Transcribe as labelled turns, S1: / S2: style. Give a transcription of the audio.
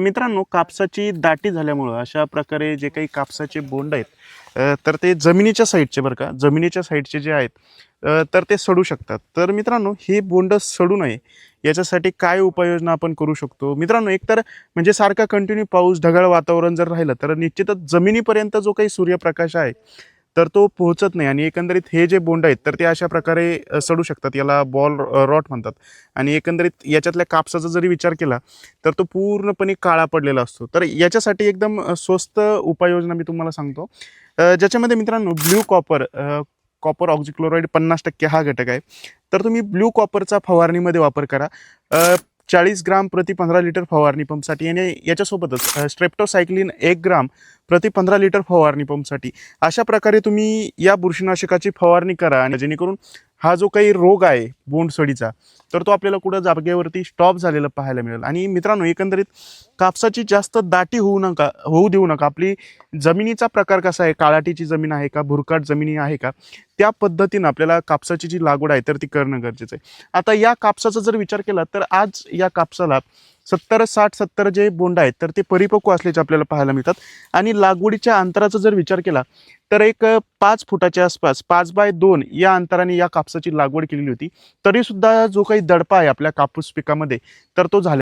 S1: मित्रांनो कापसाची दाटी झाल्यामुळं अशा प्रकारे जे काही कापसाचे बोंड आहेत तर ते जमिनीच्या साईडचे बरं का जमिनीच्या साईडचे जे आहेत तर ते सडू शकतात. तर मित्रांनो हे बोंड सडू नये याच्यासाठी काय उपाययोजना आपण करू शकतो? मित्रांनो एकतर म्हणजे सारखा कंटिन्यू पाऊस ढगाळ वातावरण जर राहिलं तर निश्चितच जमिनीपर्यंत जो काही सूर्यप्रकाश आहे तर तो पोहोचत नाही आणि एकंदरीत हे जे बोंड आहेत तर ते अशा प्रकारे सडू शकतात. याला बॉल रॉट म्हणतात. आणि एकंदरीत याच्यातल्या कापसाचा जरी विचार केला तर तो पूर्णपणे काळा पडलेला असतो. तर याच्यासाठी एकदम स्वस्त उपाययोजना मी तुम्हाला सांगतो. ज्याच्यामध्ये मित्रांनो ब्ल्यू कॉपर कॉपर ऑक्झिक्लोराईड पन्नास टक्के हा घटक आहे. तर तुम्ही ब्ल्यू कॉपरचा फवारणीमध्ये वापर करा. चाळीस ग्राम प्रति पंधरा लिटर फवारणी पंपसाठी. आणि याच्यासोबतच स्ट्रेप्टोसायक्लिन एक ग्राम प्रति पंधरा लिटर फवारणी पंपसाठी. अशा प्रकारे तुम्ही या बुरशीनाशकाची फवारणी करा आणि जेणेकरून हा जो काही रोग आहे बोंडसडीचा तर तो आपल्याला कुठं जागेवरती स्टॉप झालेला पाहायला मिळेल. आणि मित्रांनो एकंदरीत कापसाची जास्त दाटी होऊ नका होऊ देऊ नका. आपली जमिनीचा प्रकार कसा आहे? काळाटीची जमीन आहे का? भुरकाट जमिनी आहे का? त्या पद्धतीनं आपल्याला कापसाची जी लागवड आहे तर ती करणं गरजेचं आहे. आता या कापसाचा जर विचार केला तर आज या कापसाला सत्तर साठ सत्तर जे बोंड आहेत तर ते परिपक्व असल्याचे आपल्याला पाहायला मिळतात. आणि लागवडीच्या अंतराचा जर विचार केला तर एक पाच फुटाच्या आसपास पाच बाय दोन या अंतराने या कापसाची लागवड केलेली होती. तरीसुद्धा जो काही दडपा आहे आपल्या कापूस पिकामध्ये तर तो झाला